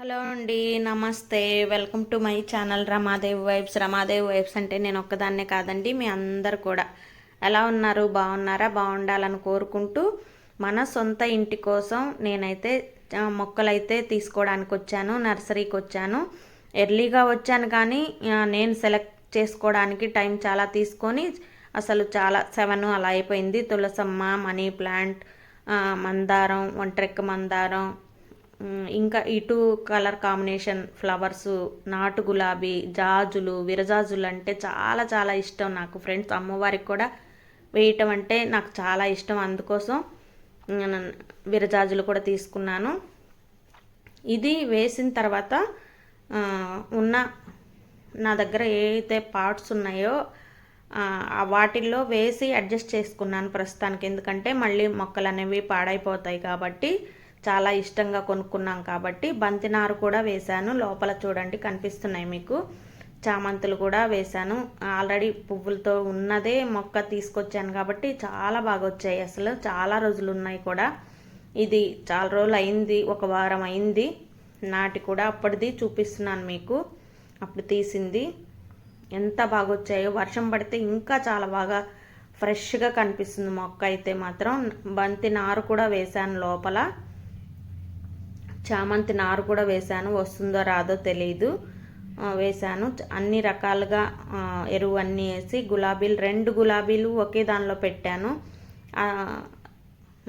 Hello అండి నమస్తే. Welcome to my channel Ramadevi vibes. Ramadevi vibes అంటే నేను ఒక్కదాన్నే కాదండి మీ అందరు కూడా. ఎలా ఉన్నారు? బాగున్నారా? బాగుండాలని కోరుకుంటూ మన సొంత ఇంటి కోసం నేనైతే మొక్కలైతే తీసుకోవడానికి వచ్చాను నర్సరీకి వచ్చాను. ఎర్లీగా వచ్చాను కానీ నేను సెలెక్ట్ చేసుకోవడానికి టైం చాలా తీసుకొని అసలు చాలా సెవెన్ అలా అయిపోయింది. తులసమ్మ మనీ ప్లాంట్ మందారం ఒంటరెక్క మందారం ఇంకా ఇటు కలర్ కాంబినేషన్ ఫ్లవర్స్ నాటు గులాబీ జాజులు విరజాజులు అంటే చాలా చాలా ఇష్టం నాకు. ఫ్రెండ్స్ అమ్మవారికి కూడా వేయటం అంటే నాకు చాలా ఇష్టం. అందుకోసం విరజాజులు కూడా తీసుకున్నాను. ఇది వేసిన తర్వాత ఉన్న నా దగ్గర ఏదైతే పార్ట్స్ ఉన్నాయో వాటిల్లో వేసి అడ్జస్ట్ చేసుకున్నాను ప్రస్తుతానికి. ఎందుకంటే మళ్ళీ మొక్కలు అనేవి పాడైపోతాయి కాబట్టి చాలా ఇష్టంగా కొనుక్కున్నాం కాబట్టి బంతినారు కూడా వేశాను. లోపల చూడండి కనిపిస్తున్నాయి మీకు. చామంతులు కూడా వేశాను. ఆల్రెడీ పువ్వులతో ఉన్నదే మొక్క తీసుకొచ్చాను కాబట్టి చాలా బాగా వచ్చాయి అసలు. చాలా రోజులు ఉన్నాయి కూడా. ఇది చాలా రోజులు అయింది ఒక వారం అయింది. నాటి కూడా అప్పటిది చూపిస్తున్నాను మీకు. అప్పుడు తీసింది. ఎంత బాగా వచ్చాయో వర్షం పడితే ఇంకా చాలా బాగా ఫ్రెష్గా కనిపిస్తుంది మొక్క అయితే మాత్రం. బంతి నారు కూడా వేశాను లోపల. చామంతి నారు కూడా వేశాను. వస్తుందో రాదో తెలియదు వేశాను. అన్ని రకాలుగా ఎరువు అన్నీ వేసి గులాబీలు రెండు గులాబీలు ఒకే దానిలో పెట్టాను.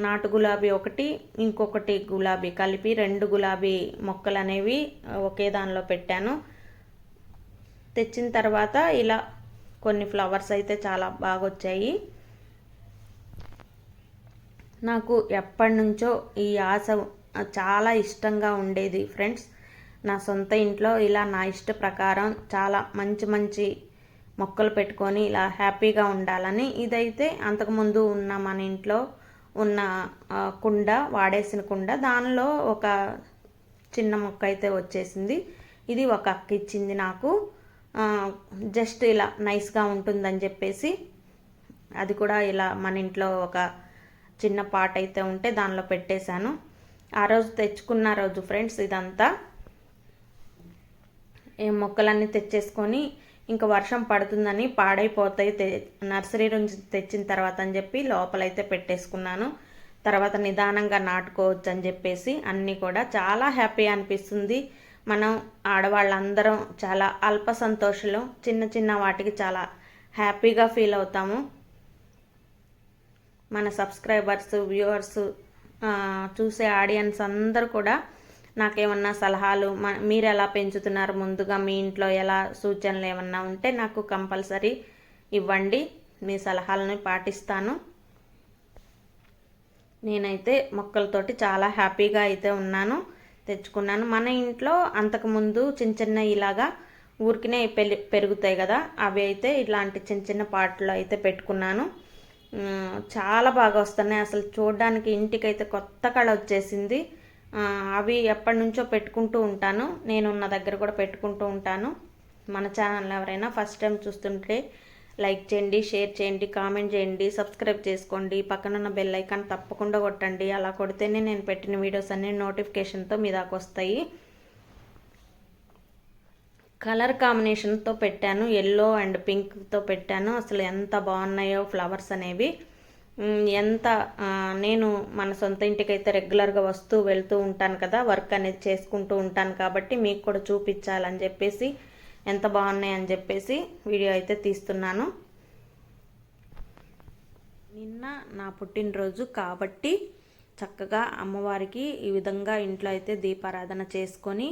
నాటు గులాబీ ఒకటి ఇంకొకటి గులాబీ కలిపి రెండు గులాబీ మొక్కలు అనేవి ఒకే దానిలో పెట్టాను. తెచ్చిన తర్వాత ఇలా కొన్ని ఫ్లవర్స్ అయితే చాలా బాగా వచ్చాయి. నాకు ఎప్పటి నుంచో ఈ ఆశ చాలా ఇష్టంగా ఉండేది. ఫ్రెండ్స్ నా సొంత ఇంట్లో ఇలా నా ఇష్ట ప్రకారం చాలా మంచి మంచి మొక్కలు పెట్టుకొని ఇలా హ్యాపీగా ఉండాలని ఇదైతే అంతకుముందు ఉన్న మన ఇంట్లో ఉన్న కుండ వాడేసిన కుండ దానిలో ఒక చిన్న మొక్క అయితే వచ్చేసింది. ఇది ఒక అక్క ఇచ్చింది నాకు. జస్ట్ ఇలా నైస్గా ఉంటుందని చెప్పేసి అది కూడా ఇలా మన ఇంట్లో ఒక చిన్న పాట అయితే ఉంటే దానిలో పెట్టేశాను. ఆ రోజు తెచ్చుకున్న రోజు ఫ్రెండ్స్ ఇదంతా. ఈ మొక్కలన్నీ తెచ్చేసుకొని ఇంకా వర్షం పడుతుందని పాడైపోతాయి తె నర్సరీ నుంచి తెచ్చిన తర్వాత అని చెప్పి లోపలైతే పెట్టేసుకున్నాను. తర్వాత నిదానంగా నాటుకోవచ్చు అని చెప్పేసి అన్నీ కూడా చాలా హ్యాపీ అనిపిస్తుంది. మనం ఆడవాళ్ళందరం చాలా అల్ప సంతోషం చిన్న చిన్న వాటికి చాలా హ్యాపీగా ఫీల్ అవుతాము. మన సబ్స్క్రైబర్స్ వ్యూవర్స్ చూసే ఆడియన్స్ అందరూ కూడా నాకేమన్నా సలహాలు మ- మీరు ఎలా పెంచుతున్నారు ముందుగా మీ ఇంట్లో ఎలా సూచనలు ఏమన్నా ఉంటే నాకు కంపల్సరీ ఇవ్వండి. మీ సలహాలను పాటిస్తాను. నేనైతే మొక్కలతోటి చాలా హ్యాపీగా అయితే ఉన్నాను తెచ్చుకున్నాను. మన ఇంట్లో అంతకుముందు చిన్న చిన్న ఇలాగా ఊరికినే పెరుగుతాయి కదా అవి అయితే ఇలాంటి చిన్న చిన్న పాటలు అయితే పెట్టుకున్నాను. చాలా బాగా వస్తున్నాయి. అసలు చూడడానికి ఇంటికైతే కొత్త కళ వచ్చేసింది. అవి ఎప్పటి నుంచో పెట్టుకుంటూ ఉంటాను. నేను ఉన్న దగ్గర కూడా పెట్టుకుంటూ ఉంటాను. మన ఛానల్ ఎవరైనా ఫస్ట్ టైం చూస్తుంటే లైక్ చేయండి షేర్ చేయండి కామెంట్ చేయండి సబ్స్క్రైబ్ చేసుకోండి. పక్కనున్న బెల్ ఐకాన్ తప్పకుండా కొట్టండి. అలా కొడితేనే నేను పెట్టిన వీడియోస్ అన్ని నోటిఫికేషన్తో మీ దాకా వస్తాయి. కలర్ కాంబినేషన్తో పెట్టాను. ఎల్లో అండ్ పింక్తో పెట్టాను. అసలు ఎంత బాగున్నాయో ఫ్లవర్స్ అనేవి. ఎంత నేను మన సొంత ఇంటికైతే రెగ్యులర్గా వస్తూ వెళ్తూ ఉంటాను కదా వర్క్ అనేది చేసుకుంటూ ఉంటాను కాబట్టి మీకు కూడా చూపించాలని చెప్పేసి ఎంత బాగున్నాయి అని చెప్పేసి వీడియో అయితే తీస్తున్నాను. నిన్న నా పుట్టినరోజు కాబట్టి చక్కగా అమ్మవారికి ఈ విధంగా ఇంట్లో అయితే దీపారాధన చేసుకొని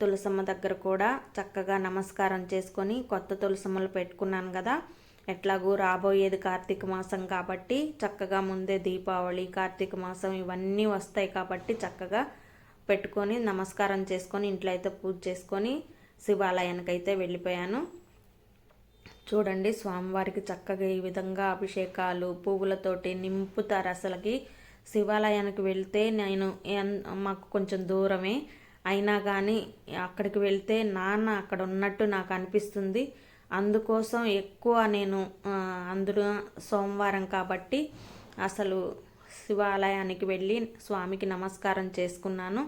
తులసమ్మ దగ్గర కూడా చక్కగా నమస్కారం చేసుకొని కొత్త తులసమ్మలు పెట్టుకున్నాను కదా. ఎట్లాగూ రాబోయేది కార్తీక మాసం కాబట్టి చక్కగా ముందే దీపావళి కార్తీక మాసం ఇవన్నీ వస్తాయి కాబట్టి చక్కగా పెట్టుకొని నమస్కారం చేసుకొని ఇంట్లో అయితే పూజ చేసుకొని శివాలయానికి అయితే వెళ్ళిపోయాను. చూడండి స్వామివారికి చక్కగా ఈ విధంగా అభిషేకాలు పువ్వులతోటి నింపుతారు అసలుకి. శివాలయానికి వెళ్తే నేను మాకు కొంచెం దూరమే. అయినా కానీ అక్కడికి వెళ్తే నాన్న అక్కడ ఉన్నట్టు నాకు అనిపిస్తుంది. అందుకోసం ఎక్కువ నేను అందులో సోమవారం కాబట్టి అసలు శివాలయానికి వెళ్ళి స్వామికి నమస్కారం చేసుకున్నాను.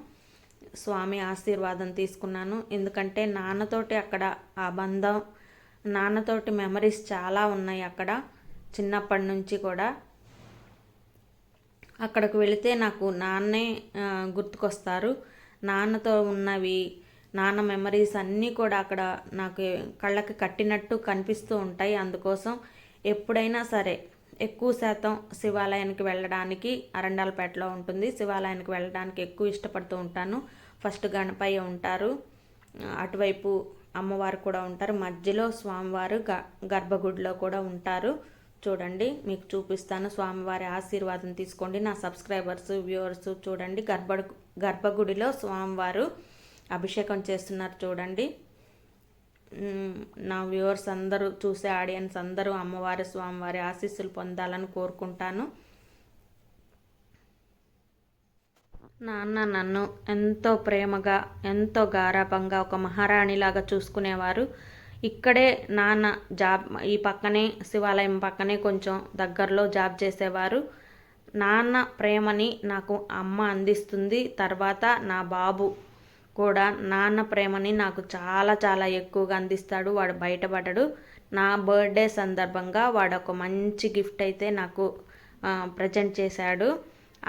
స్వామి ఆశీర్వాదం తీసుకున్నాను. ఎందుకంటే నాన్నతోటి అక్కడ ఆ బంధం నాన్నతోటి మెమరీస్ చాలా ఉన్నాయి అక్కడ చిన్నప్పటి నుంచి కూడా. అక్కడికి వెళితే నాకు నాన్నే గుర్తుకొస్తారు. నాన్నతో ఉన్నవి నాన్న మెమరీస్ అన్నీ కూడా అక్కడ నాకు కళ్ళకి కట్టినట్టు కనిపిస్తూ ఉంటాయి. అందుకోసం ఎప్పుడైనా సరే ఎక్కువ శాతం శివాలయానికి వెళ్ళడానికి అరండాలపేటలో ఉంటుంది. శివాలయానికి వెళ్ళడానికి ఎక్కువ ఇష్టపడుతూ ఉంటాను. ఫస్ట్ గణపయ్య ఉంటారు. అటువైపు అమ్మవారు కూడా ఉంటారు. మధ్యలో స్వామివారు గ గర్భగుడిలో కూడా ఉంటారు. చూడండి మీకు చూపిస్తాను. స్వామివారి ఆశీర్వాదం తీసుకోండి. నా సబ్స్క్రైబర్స్ వ్యూవర్స్ చూడండి. గర్భ గర్భగుడిలో స్వామివారు అభిషేకం చేస్తున్నారు చూడండి. నా వ్యూవర్స్ అందరూ చూసే ఆడియన్స్ అందరూ అమ్మవారి స్వామివారి ఆశీస్సులు పొందాలని కోరుకుంటాను. నాన్న నన్ను ఎంతో ప్రేమగా ఎంతో గారాభంగా ఒక మహారాణిలాగా చూసుకునేవారు. ఇక్కడే నాన్న జాబ్ ఈ పక్కనే శివాలయం పక్కనే కొంచెం దగ్గరలో జాబ్ చేసేవారు. నాన్న ప్రేమని నాకు అమ్మ అందిస్తుంది తర్వాత నా బాబు కూడా నాన్న ప్రేమని నాకు చాలా చాలా ఎక్కువగా అందిస్తాడు వాడు బయటపడడు. నా బర్త్డే సందర్భంగా వాడు ఒక మంచి గిఫ్ట్ అయితే నాకు ప్రజెంట్ చేశాడు.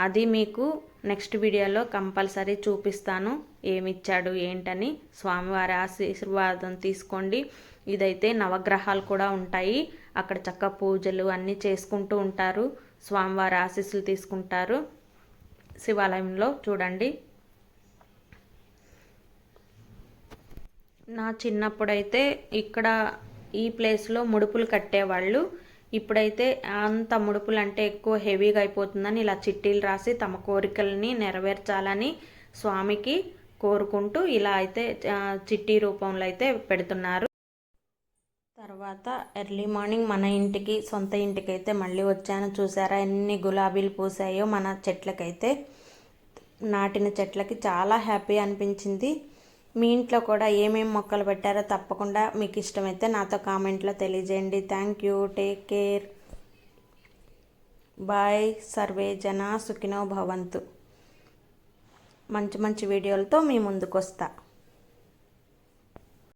అది మీకు నెక్స్ట్ వీడియోలో కంపల్సరీ చూపిస్తాను ఏమిచ్చాడు ఏంటని. స్వామివారి ఆశీర్వాదం తీసుకోండి. ఇదైతే నవగ్రహాలు కూడా ఉంటాయి. అక్కడ చక్క పూజలు అన్నీ చేసుకుంటూ ఉంటారు. స్వామివారి ఆశీస్సులు తీసుకుంటారు. శివాలయంలో చూడండి. నా చిన్నప్పుడైతే ఇక్కడ ఈ ప్లేస్లో ముడుపులు కట్టేవాళ్ళు. ఇప్పుడైతే అంత ముడుపులు అంటే ఎక్కువ హెవీగా అయిపోతుందని ఇలా చిట్టీలు రాసి తమ కోరికల్ని నెరవేర్చాలని స్వామికి కోరుకుంటూ ఇలా అయితే చిట్టి రూపంలో అయితే పెడుతున్నారు. తర్వాత ఎర్లీ మార్నింగ్ మన ఇంటికి సొంత ఇంటికి అయితే మళ్ళీ వచ్చాను. చూసారా ఎన్ని గులాబీలు పూసాయో మన చెట్లకైతే. నాటిన చెట్లకి చాలా హ్యాపీ అనిపించింది. మీ ఇంట్లో కూడా ఏమేమి మొక్కలు పెట్టారో తప్పకుండా మీకు ఇష్టమైతే నాతో కామెంట్లో తెలియజేయండి. Thank you take care. Bye survey జన సుఖినో భవంతు. మంచి మంచి వీడియోలతో మీ ముందుకు వస్తా